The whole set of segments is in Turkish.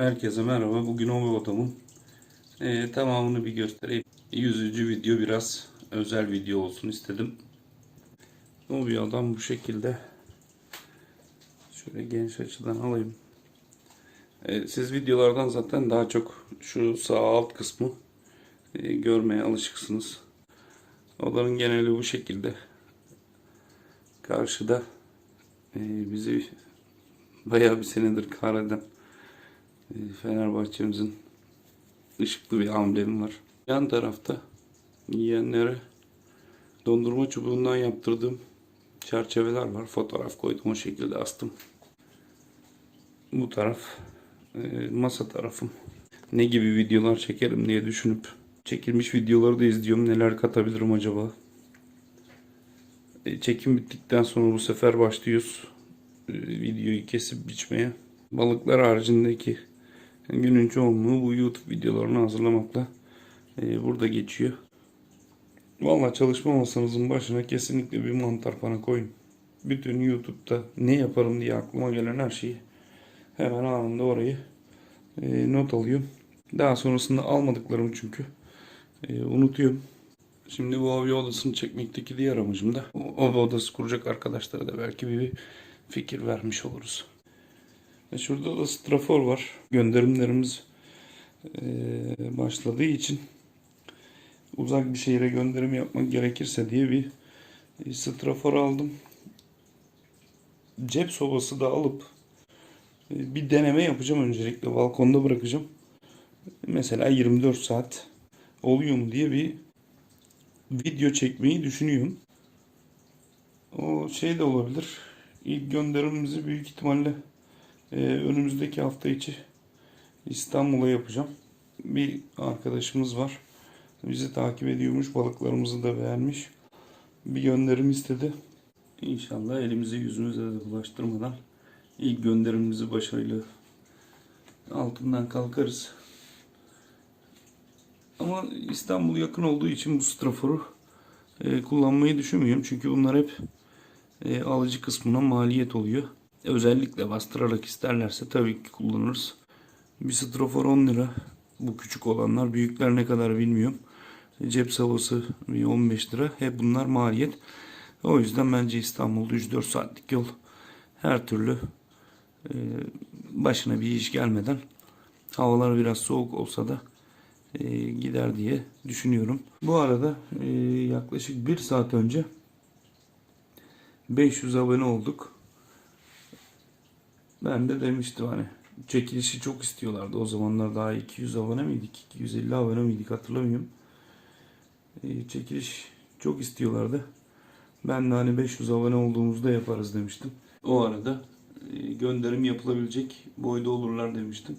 Herkese merhaba. Bugün o odamın eee, tamamını bir göstereyim. Yüzücü video biraz özel video olsun istedim. O bir adam bu şekilde. Şöyle geniş açıdan alayım. Eee, siz videolardan zaten daha çok şu sağ alt kısmı eee, görmeye alışıksınız. Odanın geneli bu şekilde. Karşıda eee, bizi bayağı bir senedir kahreden e, Fenerbahçe'mizin ışıklı bir amblemi var. Yan tarafta yiyenlere dondurma çubuğundan yaptırdığım çerçeveler var. Fotoğraf koydum o şekilde astım. Bu taraf e, masa tarafım. Ne gibi videolar çekerim diye düşünüp çekilmiş videoları da izliyorum. Neler katabilirim acaba? E, Çekim bittikten sonra bu sefer başlıyoruz e, videoyu kesip biçmeye. Balıklar haricindeki günün çoğunluğu bu YouTube videolarını hazırlamakla e, burada geçiyor. Valla çalışma masanızın başına kesinlikle bir mantar pana koyun. Bütün YouTube'da ne yaparım diye aklıma gelen her şeyi hemen anında orayı e, not alıyorum. Daha sonrasında almadıklarımı çünkü e, unutuyorum. Şimdi bu hobi odasını çekmekteki diğer amacım da o hobi odası kuracak arkadaşlara da belki bir fikir vermiş oluruz. E şurada da strafor var. Gönderimlerimiz e, başladığı için uzak bir şehire gönderim yapmak gerekirse diye bir strafor aldım. Cep sobası da alıp e, bir deneme yapacağım öncelikle. Balkonda bırakacağım. Mesela 24 saat oluyor mu diye bir video çekmeyi düşünüyorum. O şey de olabilir. İlk gönderimimizi büyük ihtimalle ee, önümüzdeki hafta içi İstanbul'a yapacağım. Bir arkadaşımız var. Bizi takip ediyormuş. Balıklarımızı da beğenmiş. Bir gönderim istedi. İnşallah elimizi yüzümüze de bulaştırmadan ilk gönderimimizi başarıyla altından kalkarız. Ama İstanbul yakın olduğu için bu straforu e, kullanmayı düşünmüyorum. Çünkü bunlar hep e, alıcı kısmına maliyet oluyor. Özellikle bastırarak isterlerse tabii ki kullanırız. Bir strofor 10 lira. Bu küçük olanlar. Büyükler ne kadar bilmiyorum. Cep savası bir 15 lira. Hep bunlar maliyet. O yüzden bence İstanbul'da 3-4 saatlik yol her türlü e, başına bir iş gelmeden havalar biraz soğuk olsa da e, gider diye düşünüyorum. Bu arada e, yaklaşık 1 saat önce 500 abone olduk. Ben de demiştim hani çekilişi çok istiyorlardı. O zamanlar daha 200 abone miydik? 250 abone miydik hatırlamıyorum. E, çekiliş çok istiyorlardı. Ben de hani 500 abone olduğumuzda yaparız demiştim. O arada e, gönderim yapılabilecek boyda olurlar demiştim.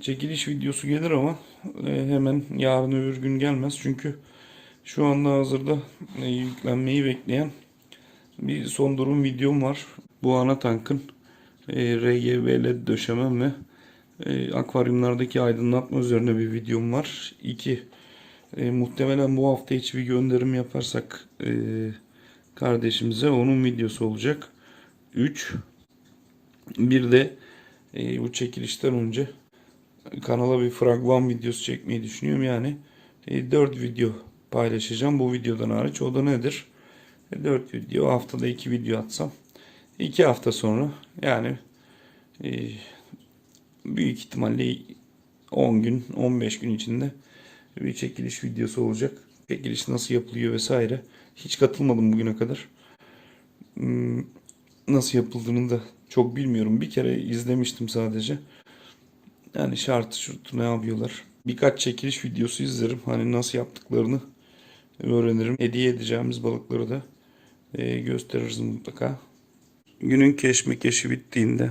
Çekiliş videosu gelir ama e, hemen yarın öbür gün gelmez. Çünkü şu anda hazırda e, yüklenmeyi bekleyen bir son durum videom var. Bu ana tankın e, RGB led döşemem ve e, akvaryumlardaki aydınlatma üzerine bir videom var. 2. E, muhtemelen bu hafta içi bir gönderim yaparsak e, kardeşimize onun videosu olacak. 3. Bir de e, bu çekilişten önce kanala bir fragman videosu çekmeyi düşünüyorum. Yani e, 4 video paylaşacağım bu videodan hariç. O da nedir? 4 video haftada 2 video atsam 2 hafta sonra yani e, büyük ihtimalle 10 gün 15 gün içinde bir çekiliş videosu olacak. Çekiliş nasıl yapılıyor vesaire. Hiç katılmadım bugüne kadar. Hmm, Nasıl yapıldığını da çok bilmiyorum. Bir kere izlemiştim sadece. Yani şartı şurtu ne yapıyorlar. Birkaç çekiliş videosu izlerim. Hani nasıl yaptıklarını öğrenirim. Hediye edeceğimiz balıkları da e, gösteririz mutlaka. Günün keşmekeşi bittiğinde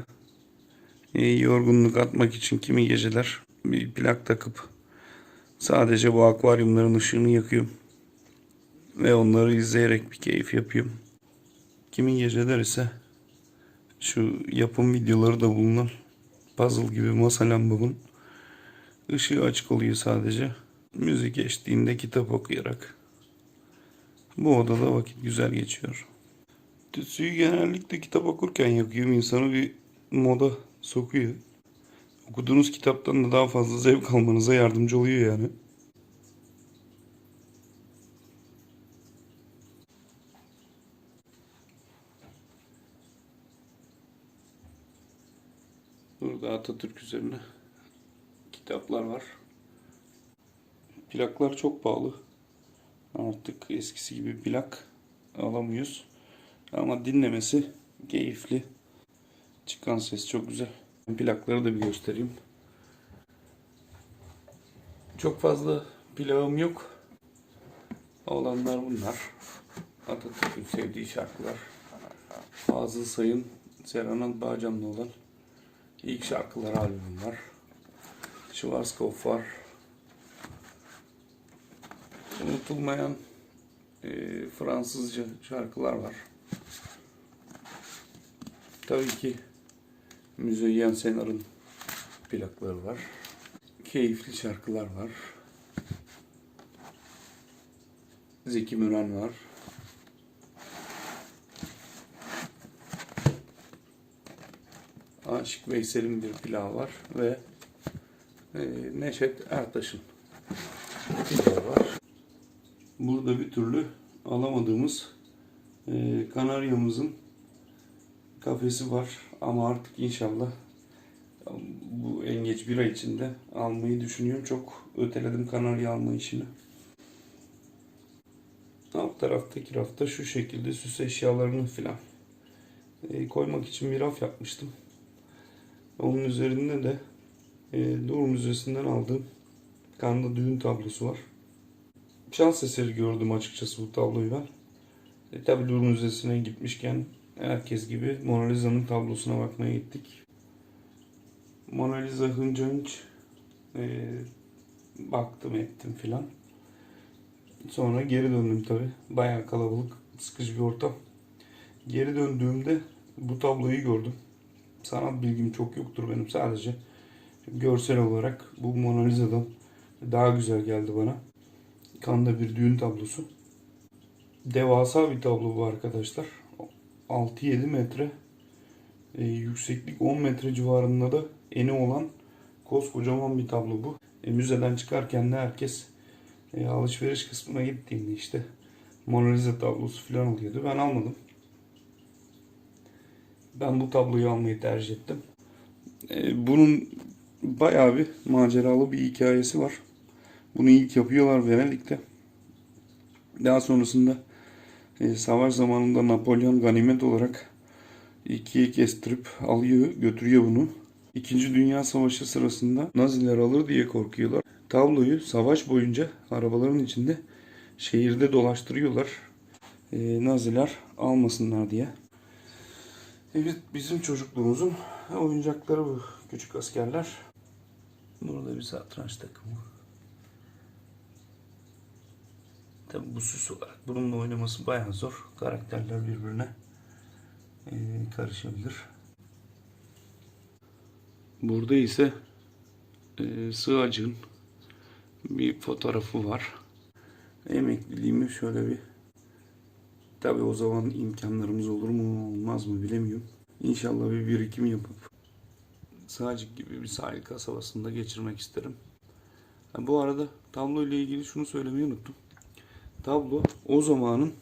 e, yorgunluk atmak için kimi geceler bir plak takıp sadece bu akvaryumların ışığını yakıyorum. Ve onları izleyerek bir keyif yapıyorum. Kimi geceler ise şu yapım videoları da bulunan puzzle gibi masa lambamın ışığı açık oluyor sadece. Müzik eşliğinde kitap okuyarak. Bu odada vakit güzel geçiyor. Tütsüyü genellikle kitap okurken yakıyorum. insanı bir moda sokuyor. okuduğunuz kitaptan da daha fazla zevk almanıza yardımcı oluyor yani. Burada Atatürk üzerine kitaplar var. Plaklar çok pahalı. Artık eskisi gibi plak alamıyoruz. Ama dinlemesi keyifli. Çıkan ses çok güzel. Plakları da bir göstereyim. Çok fazla plağım yok. Olanlar bunlar. Atatürk'ün sevdiği şarkılar. Fazıl Say'ın Serhan Bağcan'la olan ilk şarkılar albümüm var. Schwarzkopf var. Unutulmayan e, Fransızca şarkılar var. Tabii ki Müzeyyen Senar'ın plakları var. Keyifli şarkılar var. Zeki Müren var. Aşık Veysel'in bir plağı var ve e, Neşet Ertaş'ın plağı var. Burada bir türlü alamadığımız e, Kanarya'mızın kafesi var ama artık inşallah bu en geç bir ay içinde almayı düşünüyorum. Çok öteledim Kanarya alma işini. Alt taraftaki rafta şu şekilde süs eşyalarını filan e, koymak için bir raf yapmıştım. Onun üzerinde de e, Dur Müzesi'nden aldığım Kanda düğün tablosu var. Şans eseri gördüm açıkçası bu tabloyu ben. E, tabi Dur Müzesi'ne gitmişken herkes gibi Mona Lisa'nın tablosuna bakmaya gittik. Mona Lisa hınca hınç e, baktım ettim filan. Sonra geri döndüm tabi. Bayağı kalabalık, sıkıcı bir ortam. Geri döndüğümde bu tabloyu gördüm. Sanat bilgim çok yoktur benim sadece. Görsel olarak bu Mona Lisa'dan daha güzel geldi bana. Kanda bir düğün tablosu. Devasa bir tablo bu arkadaşlar. 6-7 metre. E, yükseklik 10 metre civarında da eni olan koskocaman bir tablo bu. E, müzeden çıkarken de herkes e, alışveriş kısmına gittiğinde işte Mona Lisa tablosu falan oluyordu. Ben almadım. Ben bu tabloyu almayı tercih ettim. E, bunun bayağı bir maceralı bir hikayesi var. Bunu ilk yapıyorlar Venedik'te. Daha sonrasında e, savaş zamanında Napolyon ganimet olarak ikiye kestirip alıyor, götürüyor bunu. İkinci Dünya Savaşı sırasında Naziler alır diye korkuyorlar. Tabloyu savaş boyunca arabaların içinde şehirde dolaştırıyorlar. E, Naziler almasınlar diye. Evet bizim çocukluğumuzun oyuncakları bu küçük askerler. Burada bir satranç takımı. Tabi bu süs olarak bununla oynaması bayağı zor. Karakterler birbirine e, karışabilir. Burada ise e, sığacın bir fotoğrafı var. Emekliliğimi şöyle bir Tabi o zaman imkanlarımız olur mu olmaz mı bilemiyorum. İnşallah bir birikim yapıp Sığacık gibi bir sahil kasabasında geçirmek isterim. Ha, bu arada tablo ile ilgili şunu söylemeyi unuttum. Tablo o zamanın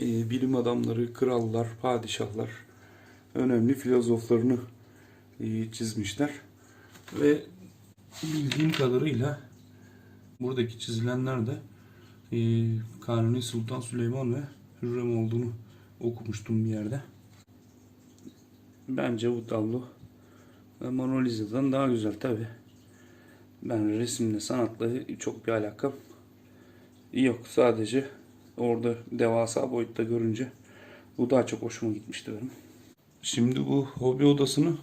e, bilim adamları, krallar, padişahlar, önemli filozoflarını e, çizmişler. Ve bildiğim kadarıyla buradaki çizilenler de e, Kanuni Sultan Süleyman ve Hürrem olduğunu okumuştum bir yerde. Bence bu tablo e, Mona Lisa'dan daha güzel tabi. Ben resimle sanatla çok bir alakam yok. Sadece orada devasa boyutta görünce bu daha çok hoşuma gitmişti benim. Şimdi bu hobi odasını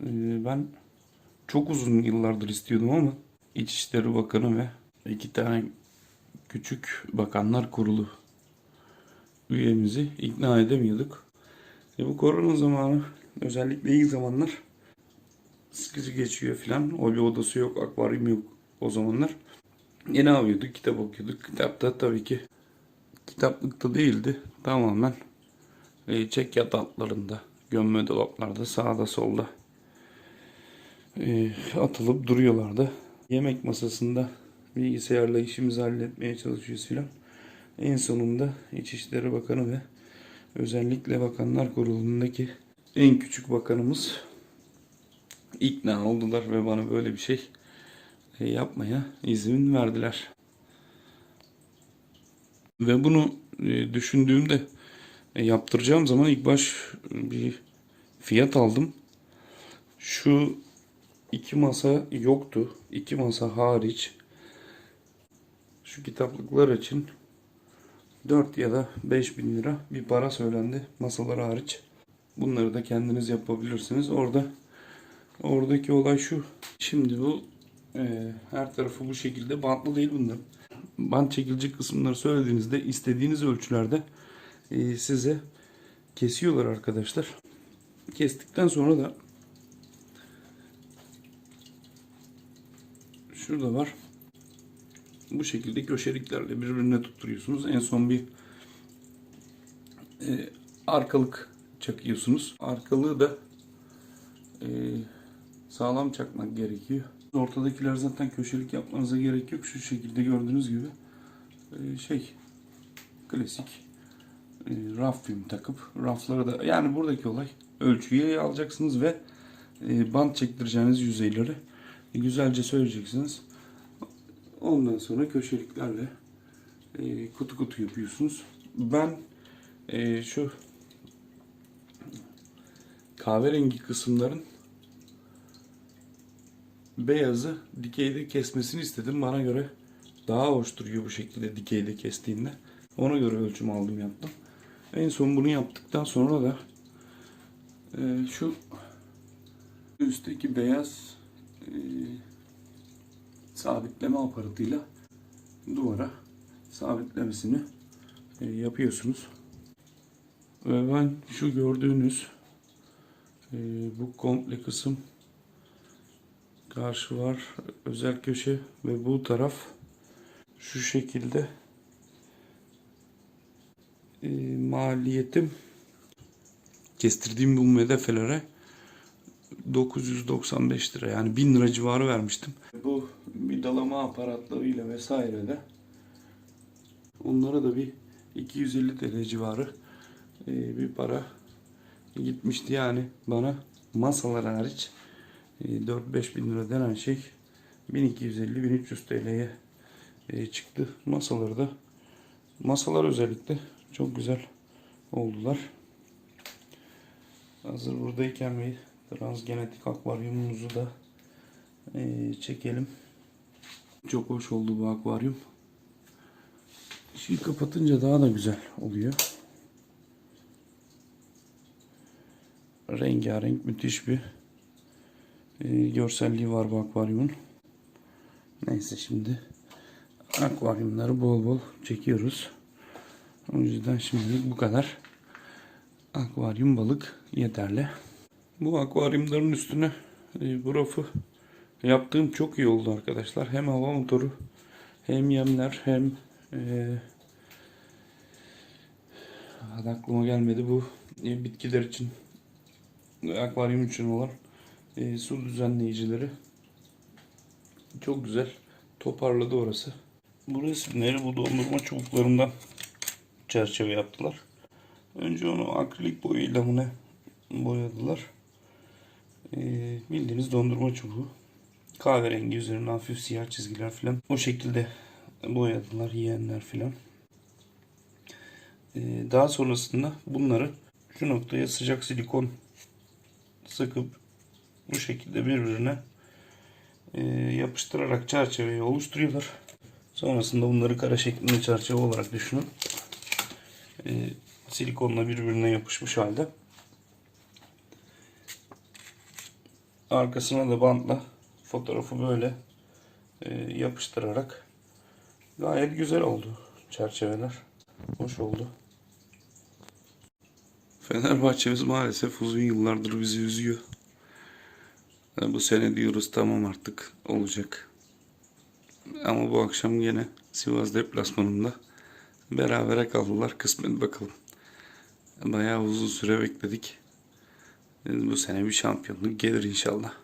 e, ben çok uzun yıllardır istiyordum ama İçişleri Bakanı ve iki tane küçük bakanlar kurulu üyemizi ikna edemiyorduk. E bu korona zamanı özellikle ilk zamanlar sıkıcı geçiyor filan. Hobi odası yok, akvaryum yok o zamanlar. E ne yapıyorduk? Kitap okuyorduk. Kitapta tabii ki kitaplıkta değildi. Tamamen e, çekyat altlarında, gömme dolaplarda, sağda solda e, atılıp duruyorlardı. Yemek masasında bilgisayarla işimizi halletmeye çalışıyoruz filan. En sonunda İçişleri Bakanı ve özellikle Bakanlar Kurulu'ndaki en küçük bakanımız ikna oldular ve bana böyle bir şey e, yapmaya izin verdiler. Ve bunu e, düşündüğümde e, yaptıracağım zaman ilk baş bir fiyat aldım. Şu iki masa yoktu. İki masa hariç şu kitaplıklar için 4 ya da 5 bin lira bir para söylendi masalar hariç. Bunları da kendiniz yapabilirsiniz. Orada oradaki olay şu. Şimdi bu e, her tarafı bu şekilde bantlı değil bunların. Bant çekilecek kısımları söylediğinizde istediğiniz ölçülerde e, size kesiyorlar arkadaşlar. Kestikten sonra da şurada var. Bu şekilde köşeliklerle birbirine tutturuyorsunuz. En son bir e, arkalık çakıyorsunuz. Arkalığı da e, sağlam çakmak gerekiyor. Ortadakiler zaten köşelik yapmanıza gerek yok. Şu şekilde gördüğünüz gibi e, şey klasik e, raf film takıp raflara da yani buradaki olay ölçüyü alacaksınız ve e, bant çektireceğiniz yüzeyleri güzelce söyleyeceksiniz. Ondan sonra köşeliklerle kutu kutu yapıyorsunuz. Ben şu kahverengi kısımların beyazı dikeyde kesmesini istedim. Bana göre daha hoş duruyor bu şekilde dikeyde kestiğinde. Ona göre ölçüm aldım yaptım. En son bunu yaptıktan sonra da e, şu üstteki beyaz e, sabitleme aparatıyla duvara sabitlemesini e, yapıyorsunuz. Ve ben şu gördüğünüz e, bu komple kısım karşı var özel köşe ve bu taraf şu şekilde e, maliyetim kestirdiğim bu medefelere 995 lira yani 1000 lira civarı vermiştim. Bu vidalama aparatlarıyla vesaire de onlara da bir 250 TL civarı e, bir para gitmişti yani bana masalar hariç 4-5 bin lira denen şey 1250-1300 TL'ye e, çıktı. Masaları da masalar özellikle çok güzel oldular. Hazır buradayken bir transgenetik akvaryumumuzu da e, çekelim. Çok hoş oldu bu akvaryum. Işığı kapatınca daha da güzel oluyor. Rengarenk müthiş bir e, görselliği var bu akvaryumun. Neyse şimdi akvaryumları bol bol çekiyoruz. O yüzden şimdilik bu kadar. Akvaryum balık yeterli. Bu akvaryumların üstüne e, bu rafı yaptığım çok iyi oldu arkadaşlar. Hem hava motoru hem yemler hem e, aklıma gelmedi bu e, bitkiler için akvaryum için olan e, su düzenleyicileri çok güzel toparladı orası. Bu resimleri bu dondurma çubuklarından çerçeve yaptılar. Önce onu akrilik boyayla mı ne boyadılar. Ee, bildiğiniz dondurma çubuğu. Kahverengi üzerine hafif siyah çizgiler falan. O şekilde boyadılar yiyenler falan. Ee, daha sonrasında bunları şu noktaya sıcak silikon sıkıp bu şekilde birbirine e, yapıştırarak çerçeveyi oluşturuyorlar. Sonrasında bunları kare şeklinde çerçeve olarak düşünün. E, silikonla birbirine yapışmış halde. Arkasına da bantla fotoğrafı böyle e, yapıştırarak gayet güzel oldu çerçeveler. Hoş oldu. Fenerbahçe'miz maalesef uzun yıllardır bizi üzüyor. Yani bu sene diyoruz tamam artık olacak. Ama bu akşam yine Sivas deplasmanında berabere kaldılar. Kısmet bakalım. Bayağı uzun süre bekledik. Bu sene bir şampiyonluk gelir inşallah.